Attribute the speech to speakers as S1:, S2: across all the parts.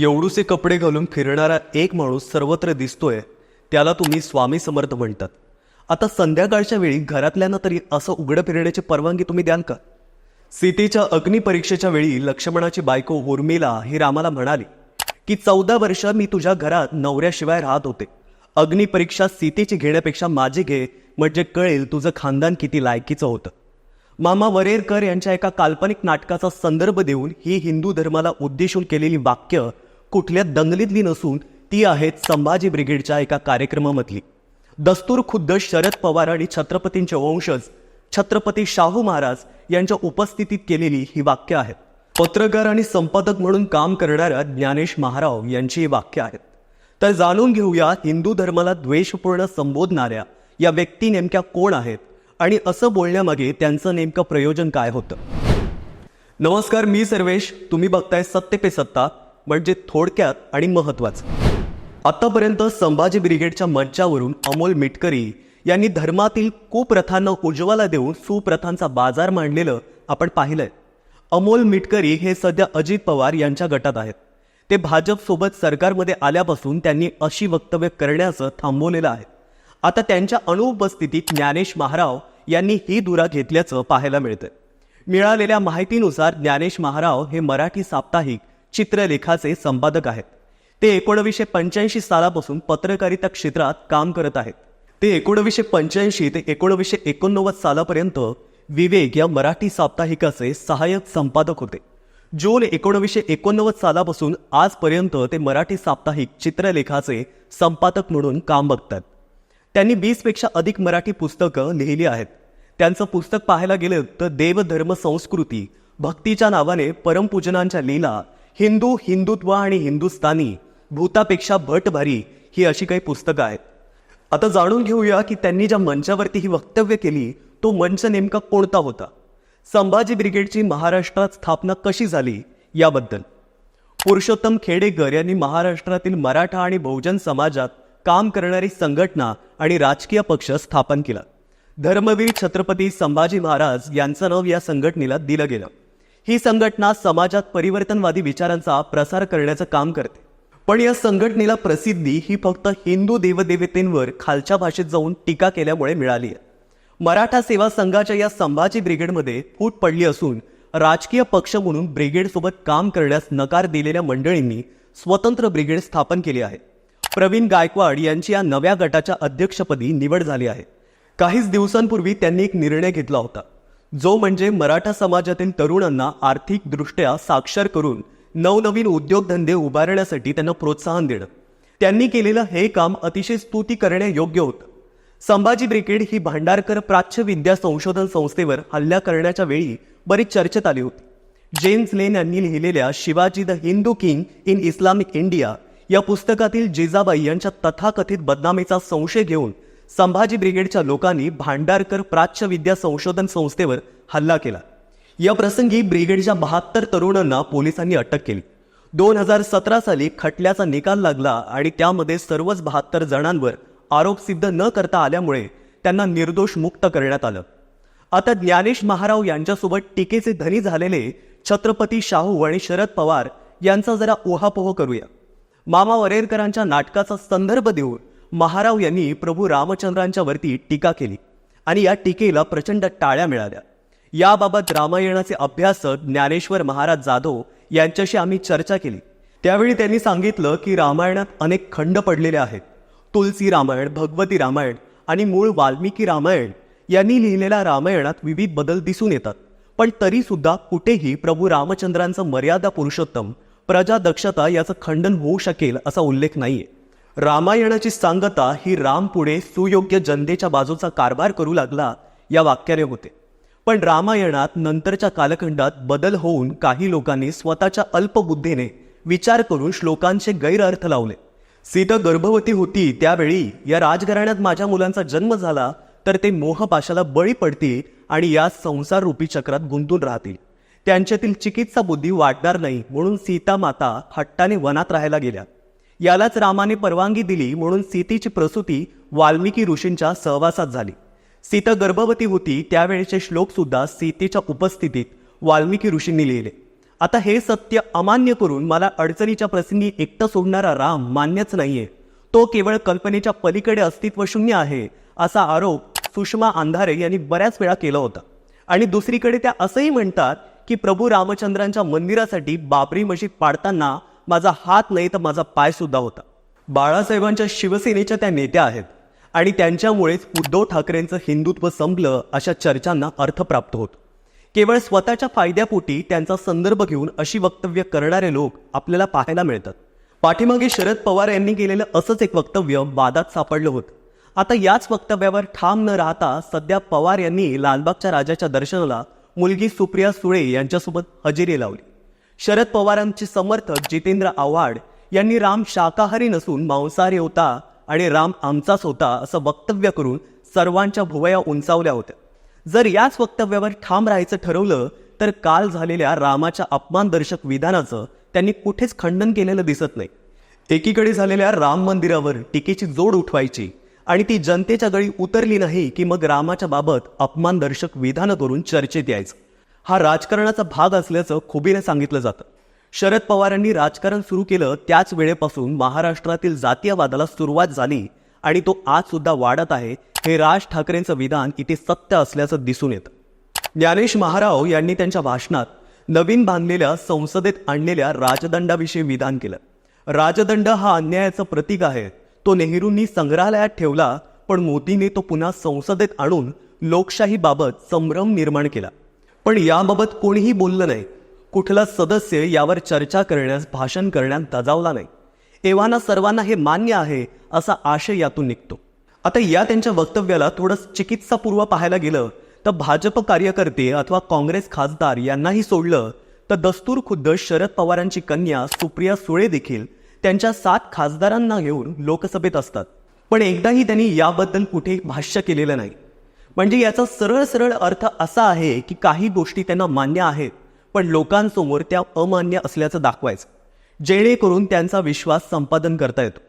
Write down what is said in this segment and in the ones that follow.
S1: एवढूसे कपडे घालून फिरणारा एक माणूस सर्वत्र दिसतोय त्याला तुम्ही स्वामी समर्थ म्हणतात. आता संध्याकाळच्या वेळी घरातल्यांना तरी असं उघडं फिरण्याची परवानगी तुम्ही द्याल का? सीतेच्या अग्निपरीक्षेच्या वेळी लक्ष्मणाची बायको उर्मिला ही रामाला म्हणाली की चौदा वर्ष मी तुझ्या घरात नवऱ्याशिवाय राहत होते. अग्निपरीक्षा सीतेची घेण्यापेक्षा माझी घे म्हणजे कळेल तुझं खानदान किती लायकीचं होतं. मामा वरेरकर यांच्या एका काल्पनिक नाटकाचा संदर्भ देऊन ही हिंदू धर्माला उद्देशून केलेली वाक्य कुठल्या दंगलीतली नसून ती आहेत संभाजी ब्रिगेडच्या एका कार्यक्रमामधली. दस्तूर खुद्द शरद पवार आणि छत्रपतींचे वंशज छत्रपती शाहू महाराज यांच्या उपस्थितीत केलेली ही वाक्य आहेत पत्रकार आणि संपादक म्हणून काम करणाऱ्या ज्ञानेश महाराव यांची ही वाक्य आहेत. तर जाणून घेऊया हिंदू धर्माला द्वेषपूर्ण संबोधणाऱ्या या व्यक्ती नेमक्या कोण आहेत आणि असं बोलण्यामागे त्यांचं नेमकं प्रयोजन काय होतं. नमस्कार मी सर्वेश. तुम्ही बघताय सत्य पे सत्ता. म्हणजे थोडक्यात आणि महत्वाचं आतापर्यंत संभाजी ब्रिगेडच्या मंचावरून अमोल मिटकरी यांनी धर्मातील कुप्रथांना उज्ज्वला देऊन सुप्रथांचा बाजार मांडलेलं आपण पाहिलंय. अमोल मिटकरी हे सध्या अजित पवार यांच्या गटात आहेत. ते भाजपसोबत सरकारमध्ये आल्यापासून त्यांनी अशी वक्तव्य करण्याचं थांबवलेलं आहे. आता त्यांच्या अनुपस्थितीत ज्ञानेश महाराव यांनी ही दुरा घेतल्याचं पाहायला मिळतंय. मिळालेल्या माहितीनुसार ज्ञानेश महाराव हे मराठी साप्ताहिक चित्रलेखाचे संपादक आहेत. ते एकोणवीसशे पंच्याऐंशी सालापासून पत्रकारिता क्षेत्रात काम करत आहेत. ते एकोणवीसशे पंच्याऐंशी ते एकोणवीसशे एकोणनव्वद सालापर्यंत विवेक या मराठी साप्ताहिकाचे सहाय्यक संपादक होते. जून एकोणवीसशे एकोणनव्वद सालापासून आजपर्यंत ते मराठी साप्ताहिक चित्रलेखाचे संपादक म्हणून काम बघतात. त्यांनी वीसपेक्षा अधिक मराठी पुस्तकं लिहिली आहेत. त्यांचं पुस्तक पाहायला गेलं तर देवधर्म संस्कृती भक्तीच्या नावाने परमपूजनांच्या लीला हिंदू हिंदुत्व आणि हिंदुस्थानी भूतापेक्षा भट भारी ही अशी काही पुस्तकं आहेत. आता जाणून घेऊया की त्यांनी ज्या मंचावरती ही वक्तव्य केली तो मंच नेमका कोणता होता? संभाजी ब्रिगेडची महाराष्ट्रात स्थापना कशी झाली याबद्दल. पुरुषोत्तम खेडेकर यांनी महाराष्ट्रातील मराठा आणि बहुजन समाजात काम करणारी संघटना आणि राजकीय पक्ष स्थापन केला. धर्मवीर छत्रपती संभाजी महाराज यांचं नाव या संघटनेला दिलं गेलं. ही संघटना समाजात परिवर्तनवादी विचारांचा प्रसार करण्याचं काम करते. पण या संघटनेला प्रसिद्धी ही फक्त हिंदू देवदेवतेंवर खालच्या भाषेत जाऊन टीका केल्यामुळे मिळाली आहे. मराठा सेवा संघाच्या या संभाजी ब्रिगेडमध्ये फूट पडली असून राजकीय पक्ष म्हणून ब्रिगेडसोबत काम करण्यास नकार दिलेल्या मंडळींनी स्वतंत्र ब्रिगेड स्थापन केली आहे. प्रवीण गायकवाड यांची या नव्या गटाच्या अध्यक्षपदी निवड झाली आहे. काहीच दिवसांपूर्वी त्यांनी एक निर्णय घेतला होता. जो म्हणजे मराठा समाजातील तरुणांना आर्थिकदृष्ट्या साक्षर करून नवनवीन उद्योगधंदे उभारण्यासाठी त्यांना प्रोत्साहन देणं. त्यांनी केलेलं हे काम अतिशय स्तुती करण्यायोग्य होतं. संभाजी ब्रिगेड ही भांडारकर प्राच्य विद्या संशोधन संस्थेवर हल्ला करण्याच्या वेळी बरीच चर्चेत आली होती. जेम्स लेन यांनी लिहिलेल्या Shivaji the Hindu king in Islamic India या पुस्तकातील जिजाबाई यांच्या तथाकथित बदनामीचा संशय घेऊन संभाजी ब्रिगेडच्या लोकांनी भांडारकर प्राच्य विद्या संशोधन संस्थेवर हल्ला केला. या प्रसंगी ब्रिगेडच्या बहात्तर तरुणांना पोलिसांनी अटक केली. दोन हजार सतरा साली खटल्याचा निकाल लागला आणि त्यामध्ये सर्वच बहात्तर जणांवर आरोप सिद्ध न करता आल्यामुळे त्यांना निर्दोष मुक्त करण्यात आलं. आता ज्ञानेश महाराव यांच्यासोबत टीकेचे धनी झालेले छत्रपती शाहू आणि शरद पवार यांचा जरा ओहापोह करूया. मामा वरेरकरांच्या नाटकाचा संदर्भ देऊन महाराव यांनी प्रभू रामचंद्रांच्या वरती टीका केली आणि या टीकेला प्रचंड टाळ्या मिळाल्या. याबाबत रामायणाचे अभ्यासक ज्ञानेश्वर महाराज जाधव यांच्याशी आम्ही चर्चा केली. त्यावेळी त्यांनी सांगितलं की रामायणात अनेक खंड पडलेले आहेत. तुलसी रामायण भगवती रामायण आणि मूळ वाल्मिकी रामायण यांनी लिहिलेल्या रामायणात विविध बदल दिसून येतात. पण तरी सुद्धा कुठेही प्रभू रामचंद्रांचं मर्यादा पुरुषोत्तम प्रजा दक्षता याचं खंडन होऊ शकेल असा उल्लेख नाहीये. रामायणाची सांगता ही राम पुढे सुयोग्य जनतेच्या बाजूचा कारभार करू लागला या वाक्याने होते. पण रामायणात नंतरच्या कालखंडात बदल होऊन काही लोकांनी स्वतःच्या अल्पबुद्धीने विचार करून श्लोकांचे गैरअर्थ लावले. सीता गर्भवती होती त्यावेळी या राजघराण्यात माझ्या मुलांचा जन्म झाला तर ते मोहपाशाला बळी पडतील आणि या संसार रूपी चक्रात गुंतून राहतील. त्यांच्यातील चिकित्सा बुद्धी वाटणार नाही म्हणून सीता माता हट्टाने वनात राहायला गेल्या. यालाच रामाने परवानगी दिली म्हणून सीतेची प्रसूती वाल्मिकी ऋषींच्या सहवासात झाली. सीता गर्भवती होती त्यावेळेचे श्लोकसुद्धा सीतेच्या उपस्थितीत वाल्मिकी ऋषींनी लिहिले. आता हे सत्य अमान्य करून मला अडचणीच्या प्रसंगी एकटं सोडणारा राम मान्यच नाहीये. तो केवळ कल्पनेच्या पलीकडे अस्तित्व शून्य आहे असा आरोप सुषमा अंधारे यांनी बऱ्याच वेळा केला होता. आणि दुसरीकडे त्या असंही म्हणतात की प्रभू रामचंद्रांच्या मंदिरासाठी बाबरी मशीद पाडताना माझा हात नाही तर माझा पाय सुद्धा होता. बाळासाहेबांच्या शिवसेनेच्या त्या नेत्या आहेत आणि त्यांच्यामुळेच उद्धव ठाकरेंचं हिंदुत्व संपलं अशा चर्चांना अर्थ प्राप्त होतो. केवळ स्वतःच्या फायद्यापोटी त्यांचा संदर्भ घेऊन अशी वक्तव्य करणारे लोक आपल्याला पाहायला मिळतात. पाठीमागे शरद पवार यांनी केलेलं असंच एक वक्तव्य वादात सापडलं होतं. आता याच वक्तव्यावर ठाम न राहता सध्या पवार यांनी लालबागच्या राजाच्या दर्शनाला मुलगी सुप्रिया सुळे यांच्यासोबत हजेरी लावली. शरद पवारांचे समर्थक जितेंद्र आव्हाड यांनी राम शाकाहारी नसून मांसाहारी होता आणि राम आमचाच होता असं वक्तव्य करून सर्वांच्या भुवया उंचावल्या होत्या. जर याच वक्तव्यावर ठाम राहायचं ठरवलं तर काल झालेल्या रामाच्या अपमानदर्शक विधानाचं त्यांनी कुठेच खंडन केलेलं दिसत नाही. एकीकडे झालेल्या राम मंदिरावर टीकेची जोड उठवायची आणि ती जनतेच्या गळी उतरली नाही की मग रामाच्या बाबत अपमानदर्शक विधानं करून चर्चेत यायचं. हा राजकारणाचा भाग असल्याचं खुबीने सांगितलं जातं. शरद पवारांनी राजकारण सुरू केलं त्याच वेळेपासून महाराष्ट्रातील जातीयवादाला सुरुवात झाली आणि तो आज सुद्धा वाढत आहे हे राज ठाकरेंचं विधान इथे सत्य असल्याचं दिसून येतं. ज्ञानेश महाराव यांनी त्यांच्या भाषणात नवीन बांधलेल्या संसदेत आणलेल्या राजदंडाविषयी विधान केलं. राजदंड हा अन्यायाचं प्रतीक आहे. तो नेहरूंनी संग्रहालयात ठेवला पण मोदीने तो पुन्हा संसदेत आणून लोकशाहीबाबत संभ्रम निर्माण केला. पण याबाबत कोणीही बोललं नाही. कुठला सदस्य यावर चर्चा करण्यास भाषण करण्यात दजावला नाही. एव्हाना सर्वांना हे मान्य आहे असा आशय यातून निघतो. आता या त्यांच्या वक्तव्याला थोडं चिकित्सापूर्व पाहायला गेलं तर भाजप कार्यकर्ते अथवा काँग्रेस खासदार यांनाही सोडलं तर दस्तूर खुद्द शरद पवारांची कन्या सुप्रिया सुळे देखील त्यांच्या सात खासदारांना घेऊन लोकसभेत असतात. पण एकदाही त्यांनी याबद्दल कुठे भाष्य केलेलं नाही. म्हणजे याचा सरळ सरळ अर्थ असा आहे की काही गोष्टी त्यांना मान्य आहेत पण लोकांसमोर त्या अमान्य असल्याचं दाखवायचं. जेणेकरून त्यांचा विश्वास संपादन करता येतो.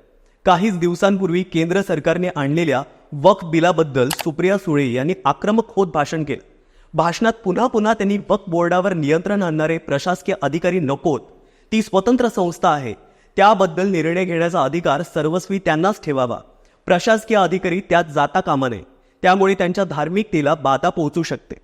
S1: काहीच दिवसांपूर्वी केंद्र सरकारने आणलेल्या वक्फ बिलाबद्दल सुप्रिया सुळे यांनी आक्रमक होत भाषण केलं. भाषणात पुन्हा पुन्हा त्यांनी वक्फ बोर्डावर नियंत्रण आणणारे प्रशासकीय अधिकारी नकोत. ती स्वतंत्र संस्था आहे. त्याबद्दल निर्णय घेण्याचा अधिकार सर्वस्वी त्यांनाच ठेवावा. प्रशासकीय अधिकारी त्यात जाता कामा नये. त्यामुळे त्यांच्या धार्मिकतेला बाधा पोहोचू शकते.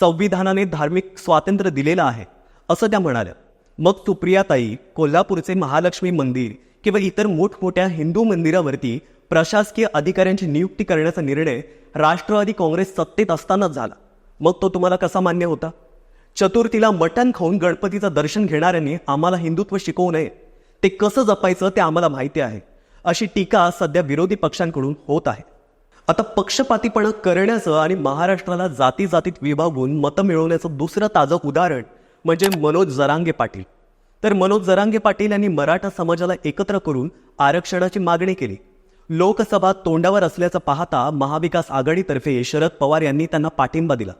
S1: संविधानाने धार्मिक स्वातंत्र्य दिलेलं आहे असं त्या म्हणाल्या. मग सुप्रियाताई कोल्हापूरचे महालक्ष्मी मंदिर किंवा इतर मोठमोठ्या हिंदू मंदिरावरती प्रशासकीय अधिकाऱ्यांची नियुक्ती करण्याचा निर्णय राष्ट्रवादी काँग्रेस सत्तेत असतानाच झाला. मग तो तुम्हाला कसा मान्य होता? चतुर्थीला मटण खाऊन गणपतीचं दर्शन घेणाऱ्यांनी आम्हाला हिंदुत्व शिकवू नये. ते कसं जपायचं ते आम्हाला माहिती आहे अशी टीका सध्या विरोधी पक्षांकडून होत आहे. आता पक्षपातीपणा करण्याचं आणि महाराष्ट्राला जाती जातीत विभागून मतं मिळवण्याचं दुसरं ताजं उदाहरण म्हणजे मनोज जरांगे पाटील. तर मनोज जरांगे पाटील यांनी मराठा समाजाला एकत्र करून आरक्षणाची मागणी केली. लोकसभा तोंडावर असल्याचं पाहता महाविकास आघाडीतर्फे शरद पवार यांनी त्यांना पाठिंबा दिला.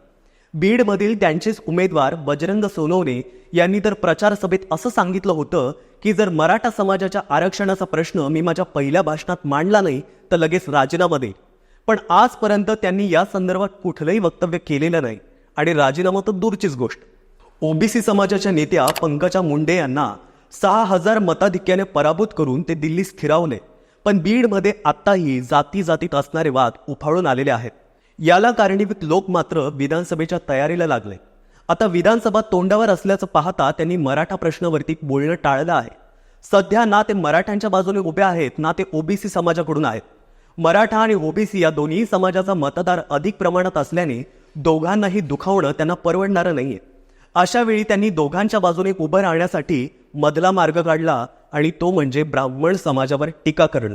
S1: बीडमधील त्यांचेच उमेदवार बजरंग सोनवणे यांनी तर प्रचार सभेत असं सांगितलं होतं की जर मराठा समाजाच्या आरक्षणाचा प्रश्न मी माझ्या पहिल्या भाषणात मांडला नाही तर लगेच राजीनामा देईल पण आजपर्यंत त्यांनी या संदर्भात कुठलंही वक्तव्य केलेलं नाही. आणि राजीनामा तर दूरचीच गोष्ट. ओबीसी समाजाच्या नेत्या पंकजा मुंडे यांना सहा हजार मताधिक्याने पराभूत करून ते दिल्लीत स्थिरावले. पण बीडमध्ये आत्ताही जाती जातीत असणारे वाद उफाळून आलेले आहेत. याला कारणीभूत लोक मात्र विधानसभेच्या तयारीला लागले. आता विधानसभा तोंडावर असल्याचं पाहता त्यांनी मराठा प्रश्नावरती बोलणं टाळलं आहे. सध्या ना ते मराठ्यांच्या बाजूने उभे आहेत ना ते ओबीसी समाजाकडून आहेत. मराठा आणि ओबीसी या दोन्ही समाजाचा मतदार अधिक प्रमाणात असल्याने दोघांनाही दुखावणं त्यांना परवडणारं नाहीये. अशा वेळी त्यांनी दोघांच्या बाजूने उभं राहण्यासाठी मधला मार्ग काढला आणि तो म्हणजे ब्राह्मण समाजावर टीका करणं.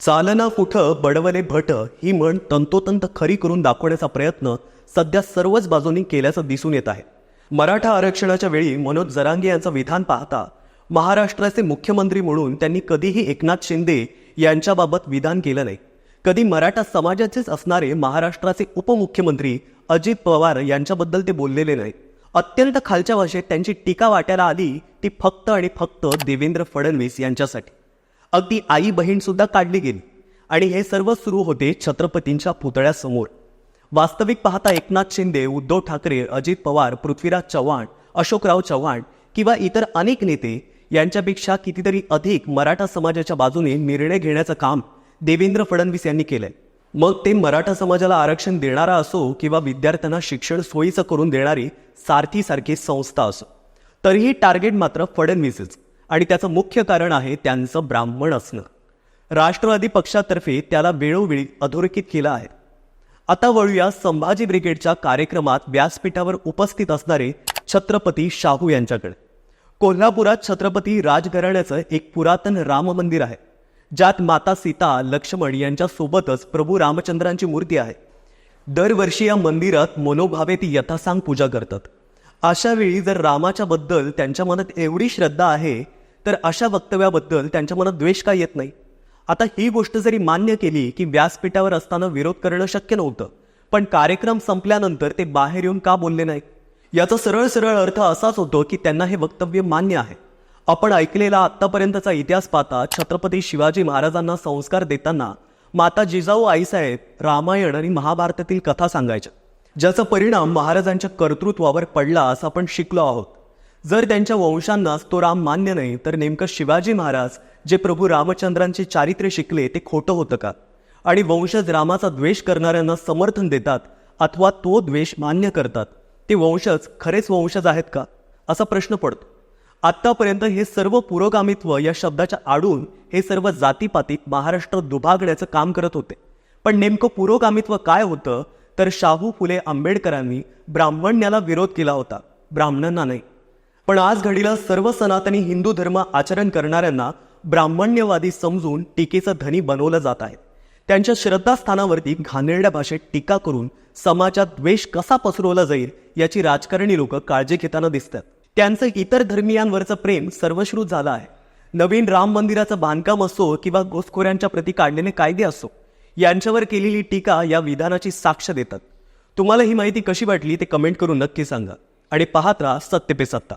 S1: चालना कुठं बडवले भट ही म्हण तंतोतंत खरी करून दाखवण्याचा प्रयत्न सध्या सर्वच बाजूंनी केल्याचं दिसून येत आहे. मराठा आरक्षणाच्या वेळी मनोज जरांगे यांचं विधान पाहता महाराष्ट्राचे मुख्यमंत्री म्हणून त्यांनी कधीही एकनाथ शिंदे यांच्याबाबत विधान केलं नाही. कधी मराठा समाजाचेच असणारे महाराष्ट्राचे उपमुख्यमंत्री अजित पवार यांच्याबद्दल ते बोललेले नाही अत्यंत खालच्या भाषेत त्यांची टीका वाट्याला आली ती फक्त आणि फक्त देवेंद्र फडणवीस यांच्यासाठी. अगदी आई बहीण सुद्धा काढली गेली. आणि हे सर्व सुरू होते छत्रपतींच्या पुतळ्यासमोर. वास्तविक पाहता एकनाथ शिंदे उद्धव ठाकरे अजित पवार पृथ्वीराज चव्हाण अशोकराव चव्हाण किंवा इतर अनेक नेते यांच्यापेक्षा कितीतरी अधिक मराठा समाजाच्या बाजूने निर्णय घेण्याचं काम देवेंद्र फडणवीस यांनी केलंय. मग ते मराठा समाजाला आरक्षण देणारा असो किंवा विद्यार्थ्यांना शिक्षण सोयीचं करून देणारी सारथीसारखी संस्था असो तरीही टार्गेट मात्र फडणवीसच. आणि त्याचं मुख्य कारण आहे त्यांचं ब्राह्मण असणं. राष्ट्रवादी पक्षातर्फे त्याला वेळोवेळी अधोरेखित केलं आहे. आता वळूया संभाजी ब्रिगेडच्या कार्यक्रमात व्यासपीठावर उपस्थित असणारे छत्रपती शाहू यांच्याकडे. कोल्हापुरात छत्रपती राजघराण्याचं एक पुरातन राम मंदिर आहे. ज्यात माता सीता लक्ष्मण यांच्या सोबतच प्रभू रामचंद्रांची मूर्ती आहे. दरवर्षी या मंदिरात मनोभावे ती यथासांग पूजा करतात. अशा वेळी जर रामाच्या बद्दल त्यांच्या मनात एवढी श्रद्धा आहे तर अशा वक्तव्याबद्दल त्यांच्या मनात द्वेष का येत नाही. आता ही गोष्ट जरी मान्य केली की व्यासपीठावर असताना विरोध करणं शक्य नव्हतं पण कार्यक्रम संपल्यानंतर ते बाहेर येऊन का बोलले नाही याचा सरळ सरळ अर्थ असाच होतो की त्यांना हे वक्तव्य मान्य आहे. आपण ऐकलेला आत्तापर्यंतचा इतिहास पाहता छत्रपती शिवाजी महाराजांना संस्कार देताना माता जिजाऊ आईसाहेब रामायण आणि महाभारतातील कथा सांगायच्या. ज्याचा परिणाम महाराजांच्या कर्तृत्वावर पडला असं आपण शिकलो आहोत. जर त्यांच्या वंशांनाच तो राम मान्य नाही तर नेमकं शिवाजी महाराज जे प्रभू रामचंद्रांचे चारित्र्य शिकले ते खोटं होतं का? आणि वंशज रामाचा द्वेष करणाऱ्यांना समर्थन देतात अथवा तो द्वेष मान्य करतात? ते वंशज खरेच वंशज आहेत का? असा प्रश्न पडतो. आत्तापर्यंत हे सर्व पुरोगामित्व या शब्दाच्या आडून हे सर्व जातीपातीत महाराष्ट्र दुभागण्याचं काम करत होते. पण नेमकं पुरोगामित्व काय होतं तर शाहू फुले आंबेडकरांनी ब्राह्मण्याला विरोध केला होता ब्राह्मणांना नाही. पण आज घडीला सर्व सनातनी हिंदू धर्म आचरण करणाऱ्यांना ब्राह्मण्यवादी समजून टीकेचं धनी बनवलं जात आहे. त्यांच्या श्रद्धास्थानावरती घाणेरड्या भाषेत टीका करून समाजात द्वेष कसा पसरवला जाईल याची राजकारणी लोक काळजी घेताना दिसतात. त्यांचं इतर धर्मियांवरचं प्रेम सर्वश्रुत झालं आहे. नवीन राम मंदिराचं बांधकाम असो किंवा घुसखोऱ्यांच्या प्रती काढलेले कायदे असो यांच्यावर केलेली टीका या विधानाची साक्ष देतात. तुम्हाला ही माहिती कशी वाटली ते कमेंट करून नक्की सांगा. आणि पाहत राहा सत्य पे सत्ता.